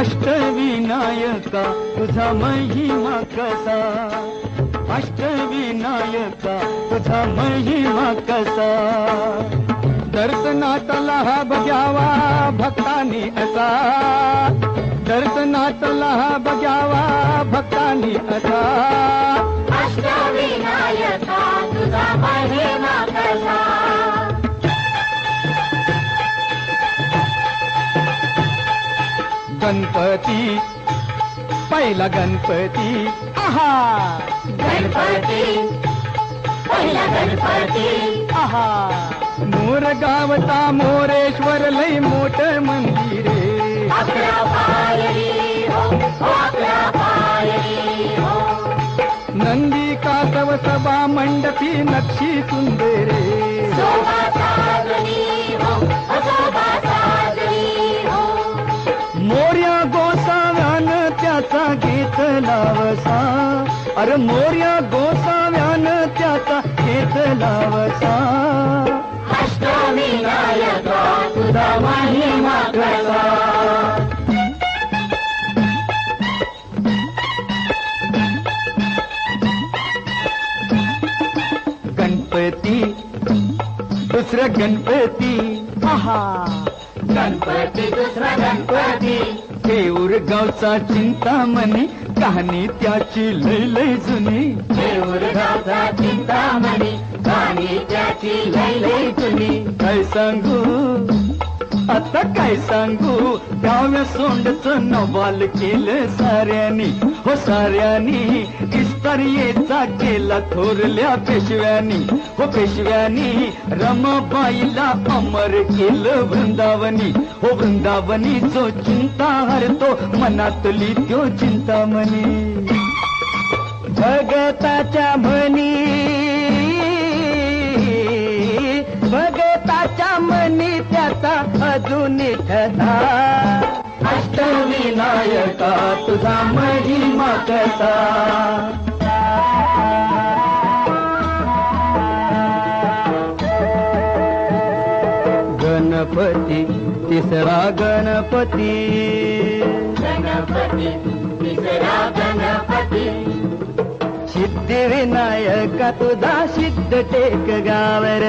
अष्टविनायका तुझा महिमा कसा? अष्टविनायका तुझा महिमा कसा? दर्शनातला हा बघावा भक्तानी असा. दर्शनातला हा बघावा भक्तानी असा. अष्टविनायका तुझा महिमा कसा? गणपती. पहिला गणपती. आहा! गणपती. पहिला गणपती. आहा! मोर गावता मोरेश्वर लय मोठ मंदिरे हो हो हो. नंदी कासव सभा मंडपी नक्षी सुंदरे घेतला वसा अरे मोर्या गोसाव्यान त्याचा घेतला वसा अष्टविनायका तुझा महिमा कसा। गणपती दुसरा गणपती। आहा। गणपती दुसरा गणपती। देऊर गावचा चिंतामणी कहाणी त्याची लय लय जुनी. गावचा चिंतामणी गाणी त्याची लय लय जुनी. काय सांगू? आता काय सांगू? डाव्या सोंडच नवाल केलं साऱ्यानी. हो साऱ्यानी इस्तरियेचा केला थोरल्या पेशव्यानी. हो पेशव्यानी रमाबाईला अमर केलं वृंदावनी. हो वृंदावनी जो चिंता हरतो मनातली त्यो चिंतामणी. भगताच्या म्हणी भगताच्या मनी त्याचा अजून ठसा अष्टविनायका तुझा महिमा कसा? गणपती तिसरा गणपती गणपती तिसरा गणपती सिद्धिविनायका तुझा सिद्ध टेक गावर